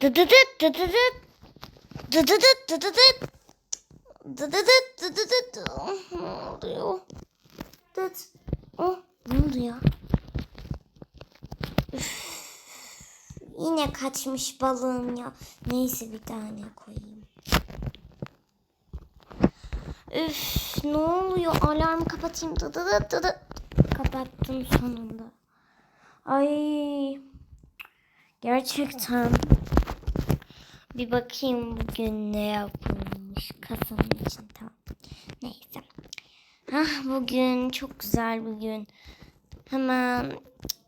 Dıdıdıt dıdıdıt. Dıdıdıt dıdıdıt. Dıdıdıt dıdıdıt. Ne oluyor? Dıt. Oh, ne oluyor? Üf. Yine kaçmış balığım ya. Neyse bir tane koyayım. Üf, ne oluyor? Alarmı kapatayım. Dıdıdıt dıdıt. Kapattım sonunda. Ay. Gerçekten. Bir bakayım bugün ne yapılmış kasanın için tamam. Neyse. Hah bugün çok güzel bir gün. Hemen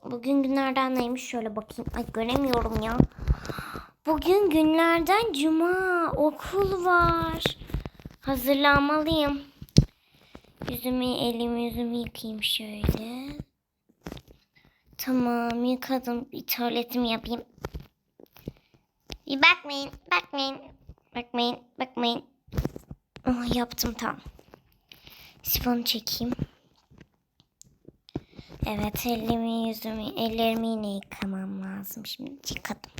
bugün günlerden neymiş şöyle bakayım. Ay göremiyorum ya. Bugün günlerden cuma okul var. Hazırlanmalıyım. Yüzümü elimi yüzümü yıkayayım şöyle. Tamam yıkadım. Bir tuvaletimi yapayım. Bir bakmayın, bakmayın, bakmayın, bakmayın. Oh, yaptım tamam. Sifonu çekeyim. Evet elimi yüzümü ellerimi yine yıkamam lazım. Şimdi yıkadım.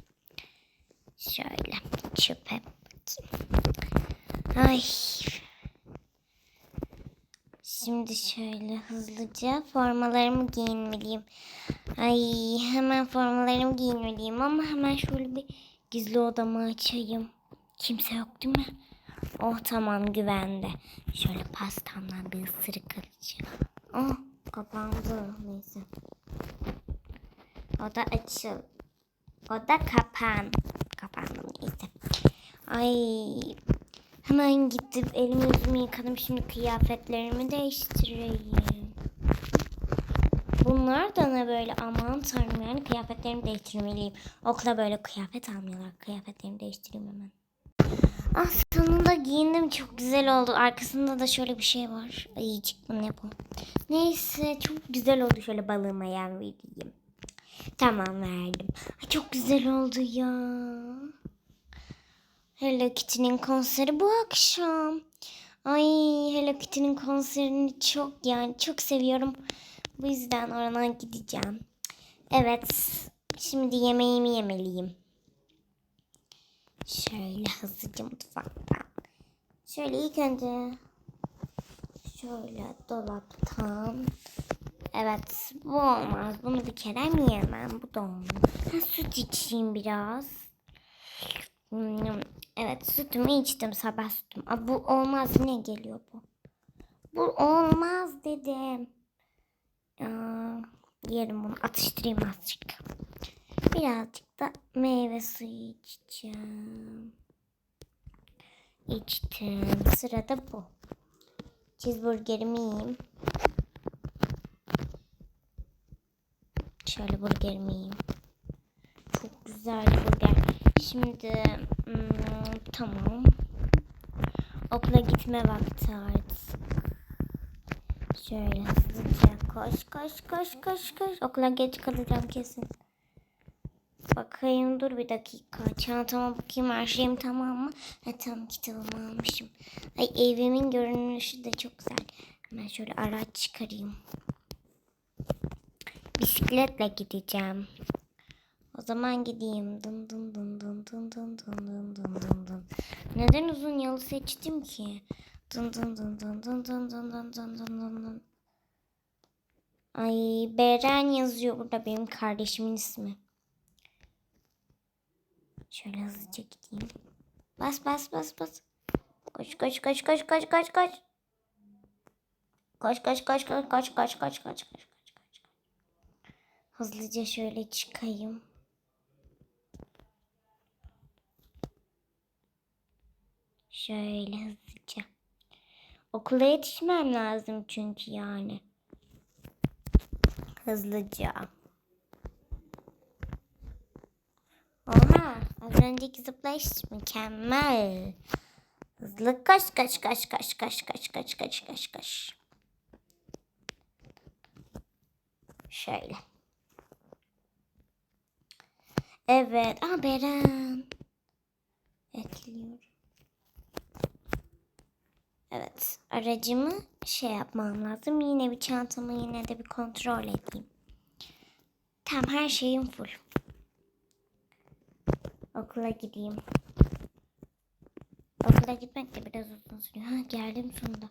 Şöyle çöpe bakayım. Ay. Şimdi şöyle hızlıca formalarımı giyinmeliyim. Ay hemen formalarımı giyinmeliyim ama hemen şöyle bir gizli odamı açayım. Kimse yok değil mi? Oh tamam güvende. Şöyle pastamdan bir ısırık alacağım. Oh kapandı neyse. Oda açıl. Oda kapan. Kapandı neyse. Ay hemen gittim elimi yüzümü yıkadım. Şimdi kıyafetlerimi değiştireyim. Bunlar da ne böyle aman tanrım yani kıyafetlerimi değiştirmeliyim. Okula böyle kıyafet almıyorlar. Kıyafetlerimi değiştireyim hemen. Ah sonunda giyindim çok güzel oldu. Arkasında da şöyle bir şey var. Ayıcık mı ne bu? Neyse çok güzel oldu. Şöyle balığıma yan vereyim. Tamam verdim. Ay, çok güzel oldu ya. Hello Kitty'nin konseri bu akşam. Ay Hello Kitty'nin konserini çok yani çok seviyorum. Bu yüzden orana gideceğim. Evet. Şimdi yemeğimi yemeliyim. Şöyle hızlıca mutfaktan. Şöyle ilk önce şöyle dolaptan. Evet bu olmaz. Bunu bir kere mi yemem? Bu da olmaz. Ha, süt içeyim biraz. Evet sütümü içtim sabah sütüm. Aa, bu olmaz yine geliyor bu. Bu olmaz dedim. Yerim bunu atıştırayım azıcık. Birazcık da meyve suyu içeceğim. İçtim. Sırada bu. Cheeseburgerimi yiyeyim. Şöyle burgerimi yiyeyim. Çok güzel burger. Şimdi hmm, tamam. Okula gitme vakti artık. Şöyle hızlıca koş koş koş koş koş. Okula geç kalacağım kesin. Bakayım dur bir dakika. Çantama bakayım her şeyim tamam mı? Ha tamam kitabımı almışım. Ay evimin görünüşü de çok güzel. Hemen şöyle araç çıkarayım. Bisikletle gideceğim. O zaman gideyim. Dın dın dın dın dın dın dın dın dın dın dın. Neden uzun yolu seçtim ki? Dın dın dın dın dın dın dın dın dın dın dın dın. Ay Beren yazıyor burada benim kardeşimin ismi. Şöyle hızlıca gideyim. Bas bas bas bas. Koş koş koş koş koş koş koş. Koş koş koş koş koş koş koş koş koş koş koş. Hızlıca şöyle çıkayım. Şöyle hızlıca. Okula yetişmem lazım çünkü yani. Hızlıca. Oha, az önceki zıplayış mükemmel. Hızlı kaç kaç kaç kaç kaç kaç kaç kaç kaç kaç. Şöyle. Evet. Aa Beren. Ekliyorum. Evet. Aracımı şey yapmam lazım. Yine bir çantamı yine de bir kontrol edeyim. Tamam her şeyim full. Okula gideyim. Okula gitmek de biraz uzun sürüyor. Ha, geldim sonunda.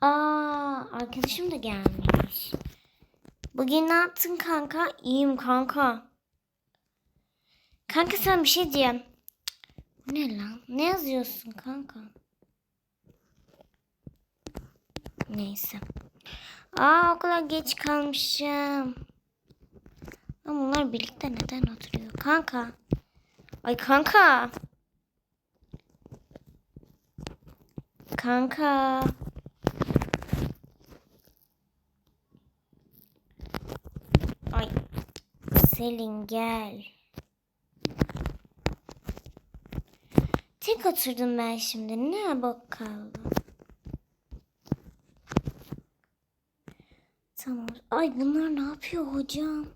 Aa, arkadaşım da gelmiş. Bugün ne yaptın kanka? İyiyim kanka. Kanka sen bir şey. Bu ne lan? Ne yazıyorsun kanka? Neyse. Aa okula geç kalmışım. Ama bunlar birlikte neden oturuyor? Kanka. Ay kanka. Kanka. Ay. Selin gel. Tek oturdum ben şimdi. Ne bok kaldı? Tamam. Ay bunlar ne yapıyor hocam?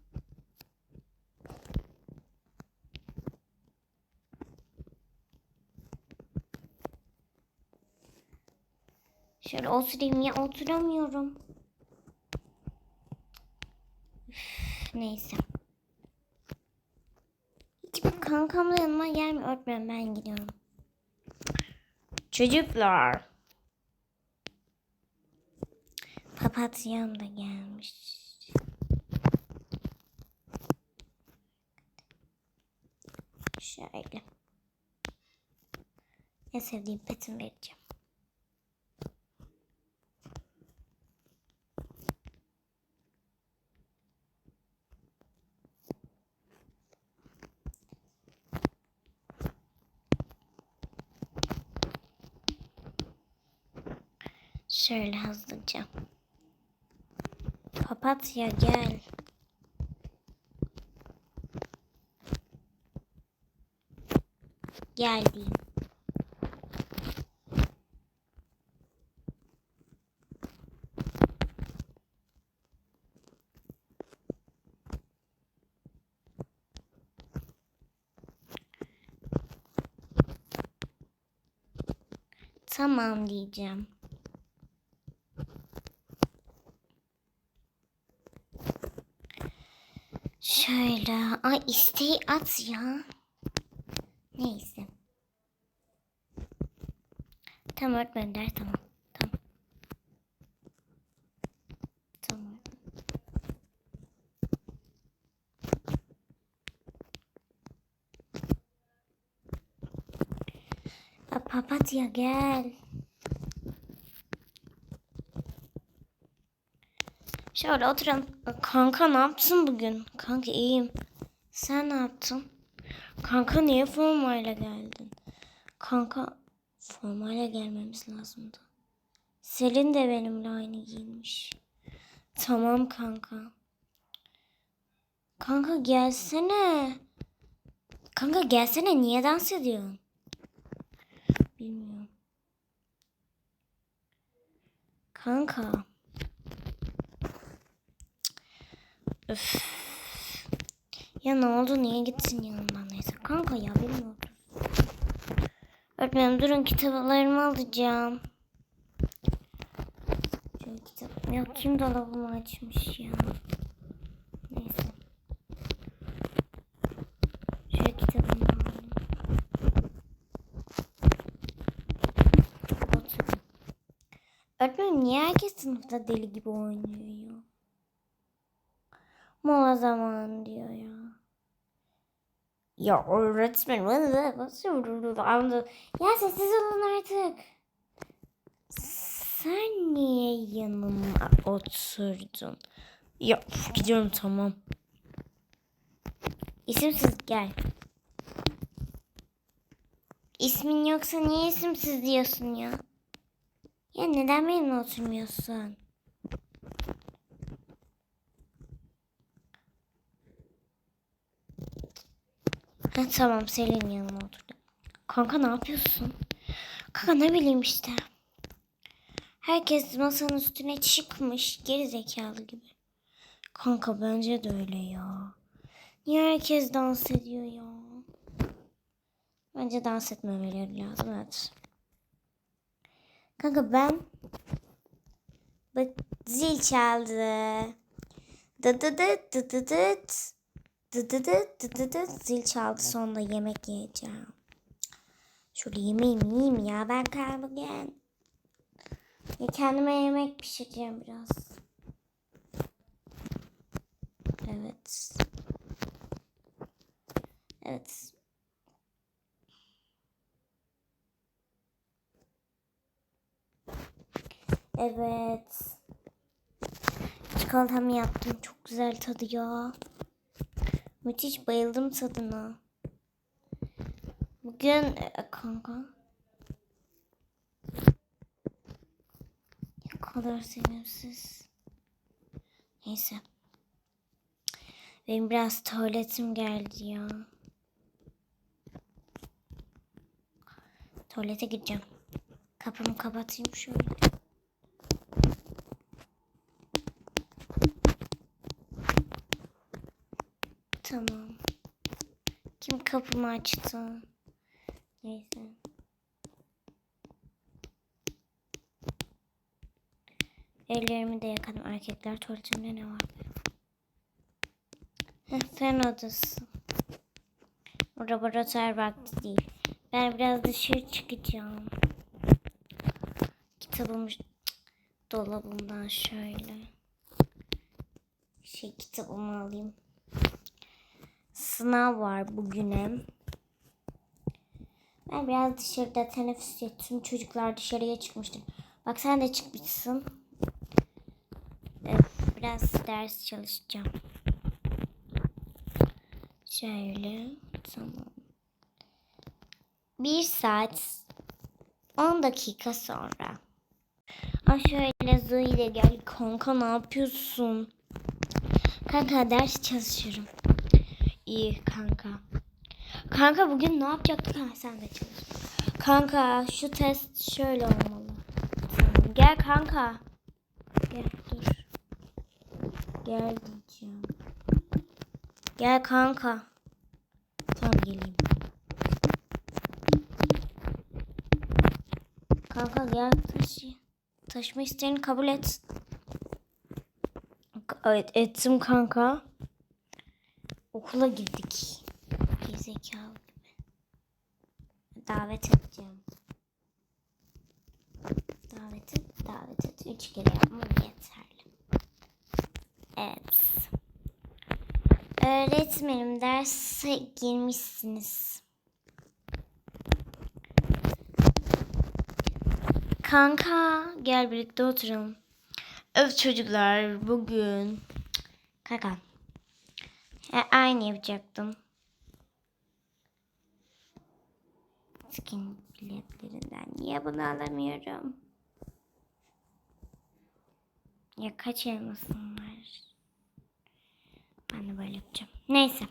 Şöyle oturayım ya oturamıyorum. Üf, neyse. Hiçbir kankam da yanıma gelmiyor. Öğretmenim ben gidiyorum. Çocuklar. Papatyam da gelmiş. Şöyle. En sevdiğim petimi vereceğim. Şöyle hızlıca. Papatya gel. Geldim. Tamam diyeceğim. Şöyle. Ay isteği at ya. Neyse. Tamam öğretmenim der tamam. Tamam. Tamam. Aa, papatya gel. Şöyle oturalım. Kanka ne yaptın bugün? Kanka iyiyim. Sen ne yaptın? Kanka niye formayla geldin? Kanka formayla gelmemiz lazımdı. Selin de benimle aynı giyinmiş. Tamam kanka. Kanka gelsene. Kanka gelsene niye dans ediyorsun? Bilmiyorum. Kanka. Öf. Ya ne oldu? Niye gitsin yanımdan? Neyse kanka ya bilmiyorum. Öğretmenim durun kitaplarımı alacağım. Şöyle kitap. Ya kim dolabımı açmış ya? Neyse. Şöyle kitabımı alayım. Oturun. Öğretmenim niye herkes sınıfta deli gibi oynuyor ya? Mola zamanı diyor ya. Ya öğretmen ya sessiz olun artık. Sen niye yanıma oturdun? Ya gidiyorum tamam. İsimsiz gel. İsmin yoksa niye isimsiz diyorsun ya? Ya neden benimle oturmuyorsun? Ha, tamam Selin yanıma oturdu. Kanka ne yapıyorsun? Kanka ne bileyim işte. Herkes masanın üstüne çıkmış geri zekalı gibi. Kanka bence de öyle ya. Niye herkes dans ediyor ya? Bence dans etmemeleri lazım evet. Kanka ben Bak zil çaldı. Dı dı dı dı dı. Dı dı dı dı dı dı zil çaldı sonunda yemek yiyeceğim. Şöyle yemeğimi yiyeyim ya ben bugün. Ya kendime yemek pişireceğim biraz. Evet. Evet. Evet. Çikolatamı yaptım. Çok güzel tadı ya. Müthiş bayıldım tadına. Bugün e, kanka. Ne kadar sevimsiz. Neyse. Benim biraz tuvaletim geldi ya. Tuvalete gideceğim. Kapımı kapatayım şöyle. Tamam. Kim kapımı açtı? Neyse. Ellerimi de yıkadım. Erkekler tuvaletimde ne var? Fen odası. Laboratuvar vakti değil. Ben biraz dışarı çıkacağım. Kitabımı dolabımdan şöyle. Şey kitabımı alayım. Sınav var bugüne. Ben biraz dışarıda teneffüs ettim. Çocuklar dışarıya çıkmıştır. Bak sen de çıkmışsın. Biraz ders çalışacağım. Şöyle. Tamam. Bir saat 10 dakika sonra. Ay şöyle Zoe de gel. Kanka ne yapıyorsun? Kanka ders çalışıyorum. İyi kanka. Kanka bugün ne yapacaktık? Ha, sen de çalış. Kanka şu test şöyle olmalı. Gel kanka. Gel dur. Gel diyeceğim. Gel kanka. Tamam geleyim. Kanka gel taşı. Taşıma isteğini kabul et. Evet ettim kanka. Okula girdik. Gerizekalı gibi. Davet edeceğim. Davet et, davet et. Üç kere yapmam yeterli. Evet. Öğretmenim derse girmişsiniz. Kanka gel birlikte oturalım. Evet çocuklar bugün Kanka e, aynı yapacaktım. Skin biletlerinden niye bunu alamıyorum? Ya kaç elmasım var? Ben de böyle yapacağım. Neyse.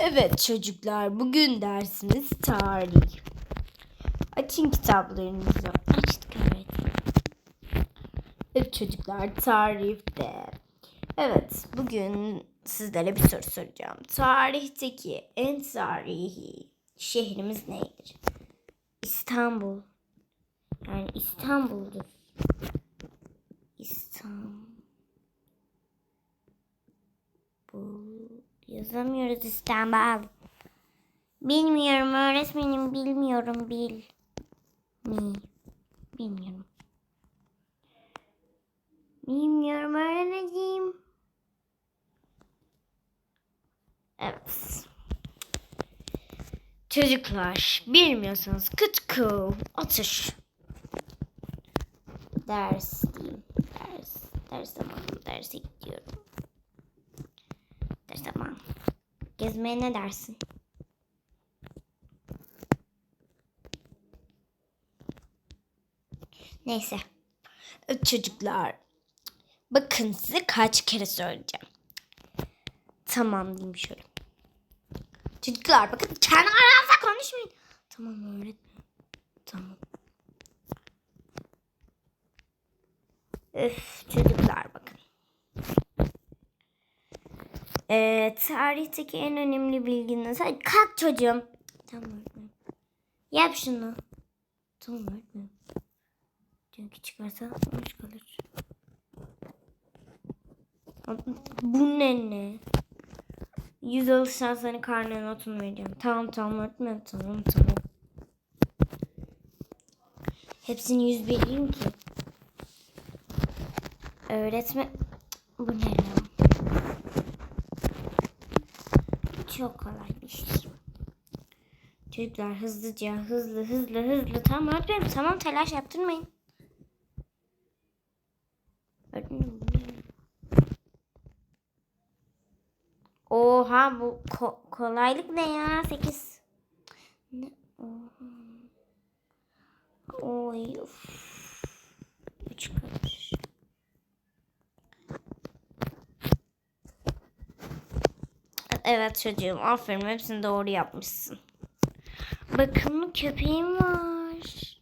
Evet çocuklar bugün dersimiz tarih. Açın kitaplarınızı. Açtık evet. Evet çocuklar tarihte. Evet bugün sizlere bir soru soracağım. Tarihteki en tarihi şehrimiz nedir? İstanbul. Yani İstanbul'dur. İstanbul. Yazamıyoruz İstanbul. Bilmiyorum öğretmenim bilmiyorum bil. Mi? Bilmiyorum. Bilmiyorum öğreneceğim. Evet. Çocuklar bilmiyorsanız kıtkı atış. Ders diyeyim. Ders. Ders zamanı. Derse gidiyorum. Ders zamanı. Gezmeye ne dersin? Neyse. Çocuklar. Bakın size kaç kere söyleyeceğim. Tamam diyeyim şöyle. Çocuklar bakın kendi aranızda konuşmayın. Tamam öğretmenim. Tamam. Öf çocuklar bakın. Ee, tarihteki en önemli bilginiz. Hadi kalk çocuğum. Tamam öğretmenim. Yap şunu. Tamam öğretmenim. Çünkü çıkarsa boş kalır. Bu ne ne? Yüz alırsan senin karnına notunu vereceğim. Tamam tamam öğretmenim tamam tamam. Hepsini yüz vereyim ki. Öğretmen... Bu ne lan? Çok kolay bir iş. Çocuklar hızlıca hızlı hızlı hızlı. Tamam öğretmenim tamam telaş yaptırmayın. Öğretmenim bu ne? Bu ko- kolaylık ne ya? 8. Ne? Oy. Of. Üç karış. Evet çocuğum aferin hepsini doğru yapmışsın. Bakımlı köpeğim var.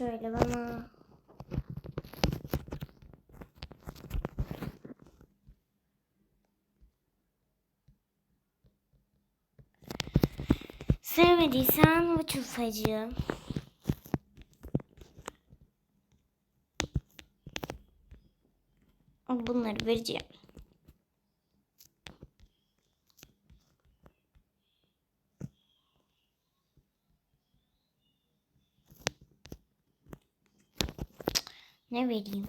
Şöyle bana. Sevmediysen bu çulfacı. Bunları vereceğim. Ne vereyim?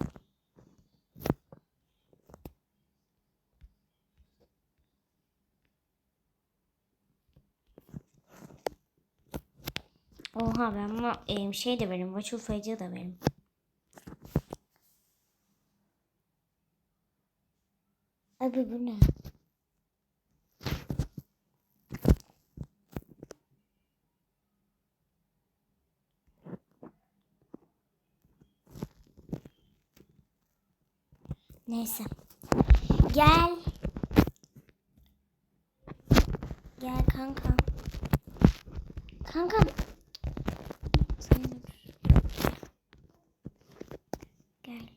Oha ben buna e, şey de veririm. Vaçul fayıcı da veririm. Abi bu ne? Neyse. Gel. Gel kanka. Kanka. Sen dur. Gel,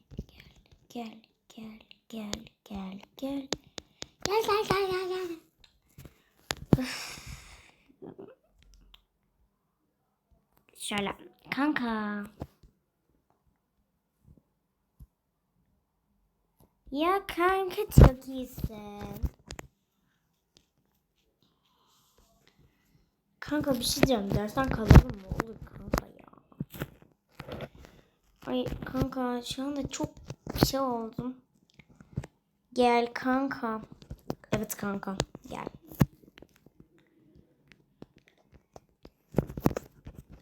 gel, gel, gel, gel, gel. Gel, gel, gel, gel, gel. Üf. Şöyle. Kanka. Ya kanka çok iyisin. Kanka bir şey diyeceğim. Dersten kalalım mı? Olur kanka ya. Ay kanka şu anda çok şey oldum. Gel kanka. Evet kanka gel.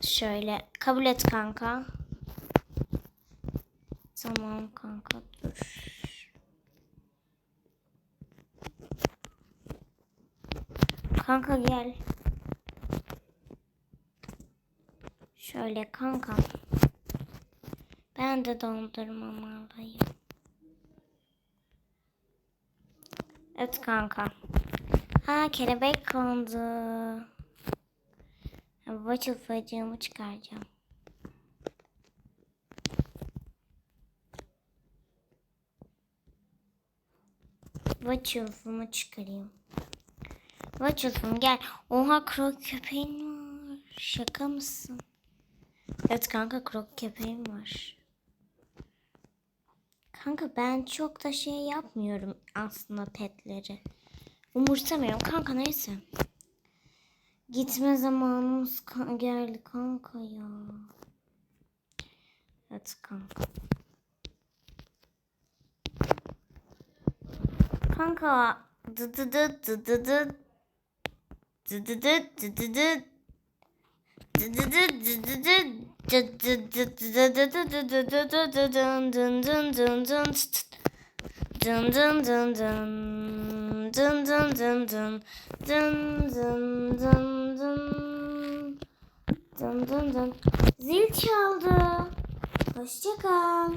Şöyle kabul et kanka. Tamam kanka dur. Kanka gel. Şöyle kanka. Ben de dondurmamı alayım. Evet kanka. Ha kelebek kondu. Vaçıl fıcığımı çıkaracağım. Vaçılfımı çıkarayım. Vaçılfım gel. Oha krok köpeğin var. Şaka mısın? Evet kanka krok köpeğim var. Kanka ben çok da şey yapmıyorum aslında petleri. Umursamıyorum kanka neyse. Gitme zamanımız ka- geldi kanka ya. Evet kanka. Kanka dı dı dı dı dı dı dı dı dı dı dı dı Zil çaldı. Hoşça kal.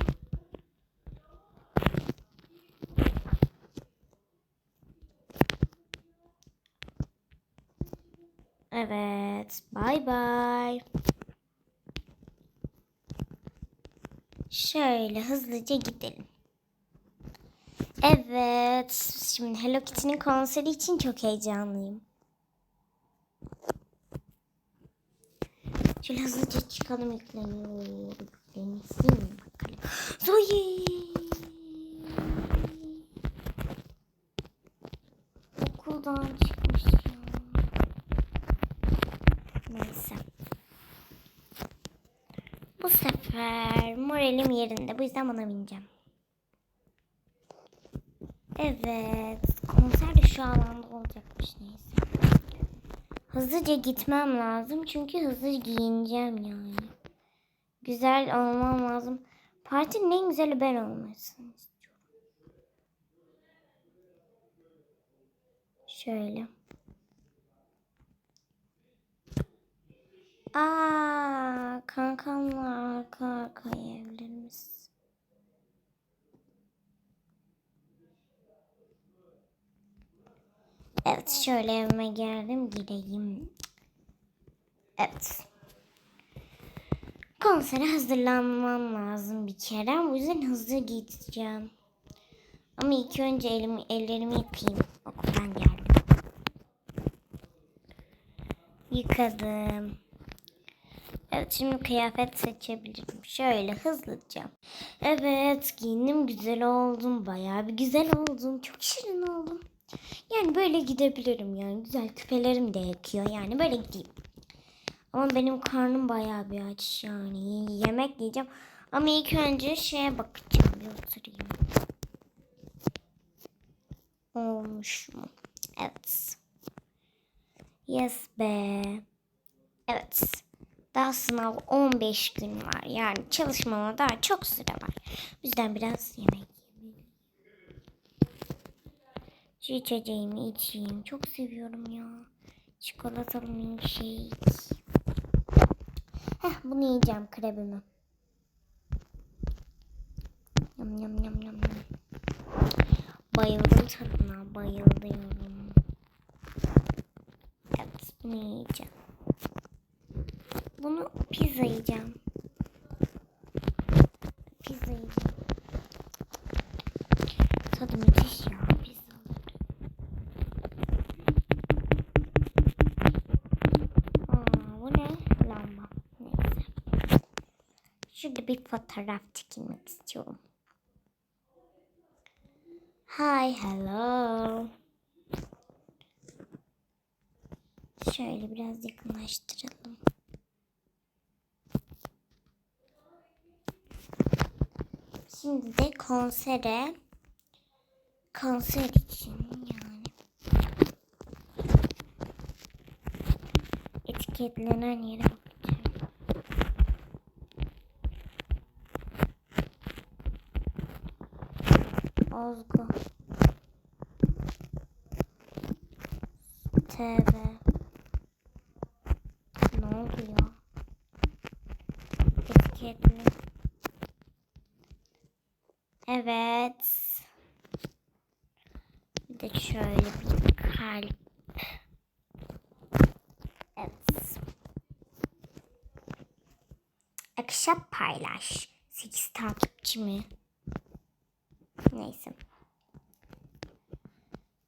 Evet. Bay bay. Şöyle hızlıca gidelim. Evet. şimdi Hello Kitty'nin konseri için çok heyecanlıyım. Şöyle hızlıca çıkalım yükleniyor. Yüklensin bakalım. Zoe! Okuldan çıkmış ya. Neyse. Sefer moralim yerinde. Bu yüzden buna bineceğim. Evet. Konser de şu alanda olacakmış neyse. Hızlıca gitmem lazım. Çünkü hızlı giyineceğim yani. Güzel olmam lazım. Partinin en güzeli ben olmasını istiyorum. Şöyle. Aa, kankamla arka arkaya evlerimiz. Evet, şöyle evime geldim, gireyim. Evet. Konsere hazırlanmam lazım bir kere. Bu yüzden hızlı gideceğim. Ama ilk önce elimi, ellerimi yıkayayım. Okuldan geldim. Yıkadım. Evet şimdi kıyafet seçebilirim. Şöyle hızlıca. Evet giyindim güzel oldum. Bayağı bir güzel oldum. Çok şirin oldum. Yani böyle gidebilirim yani. Güzel küpelerim de yakıyor. Yani böyle gideyim. Ama benim karnım bayağı bir aç yani. Yemek yiyeceğim. Ama ilk önce şeye bakacağım. Bir oturayım. Olmuş mu? Evet. Yes be. Evet. Daha sınav 15 gün var. Yani çalışmama daha çok süre var. O yüzden biraz yemek yiyeyim. Şu içeceğimi içeyim. Çok seviyorum ya. Çikolatalı milkshake. Heh bunu yiyeceğim krebimi. Yam yam yam yam yam. Bayıldım tadına. Bayılıyorum. Evet bunu yiyeceğim. Bunu pizza yiyeceğim. Pizza yiyeceğim. Tadı müthiş ya. Şurada bir fotoğraf çekilmek istiyorum. Hi, hello. Şöyle biraz yakınlaştıralım. Şimdi de konsere konser için yani. Etiketlenen yere bakacağım. Ozgu TV Ne oldu ya? Etiketli Evet. Bir de şöyle bir kalp. Evet. Akşam paylaş. 8 takipçi mi? Neyse.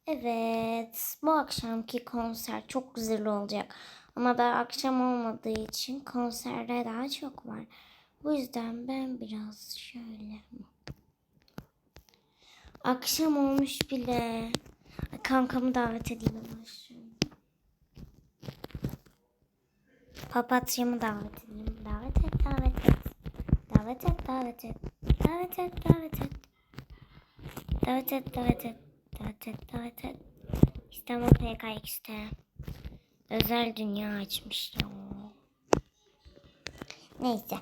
Evet. Bu akşamki konser çok güzel olacak. Ama daha akşam olmadığı için konserde daha çok var. Bu yüzden ben biraz şöyle Akşam olmuş bile. Kankamı davet edeyim. Papatyamı davet edeyim. Davet et, davet et. Davet et, davet et. Davet et, davet et. Davet et, davet et. Davet et, davet et. İstanbul PKX'te. Özel dünya açmış ya. Neyse.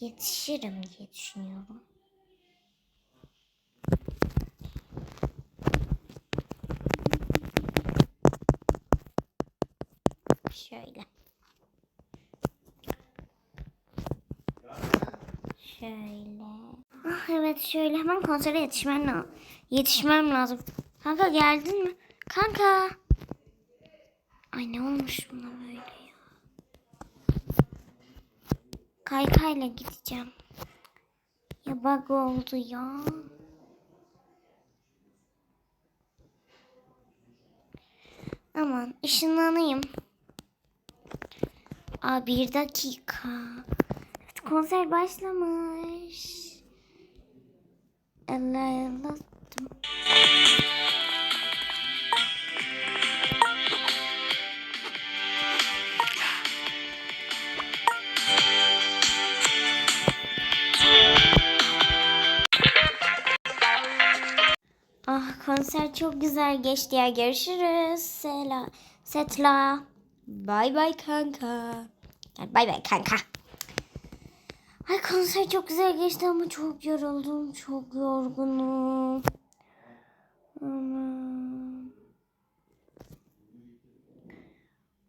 Yetişirim diye düşünüyorum. Şöyle. Ah evet şöyle hemen konsere yetişmem lazım. Yetişmem lazım. Kanka geldin mi? Kanka. Ay ne olmuş buna böyle ya. Kaykayla gideceğim. Ya bug oldu ya. Aman ışınlanayım. Aa bir dakika. Konser başlamış. Allah Allah. Ah konser çok güzel geçti ya. Görüşürüz. Sela. Setla. Bay bay kanka. Bay bay kanka. Ay konser çok güzel geçti ama çok yoruldum. Çok yorgunum. Aman.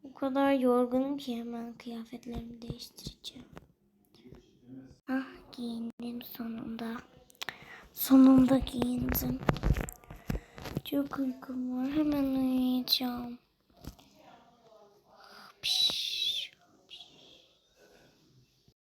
O kadar yorgunum ki hemen kıyafetlerimi değiştireceğim. Ah giyindim sonunda. Sonunda giyindim. Çok uykum var. Hemen uyuyacağım.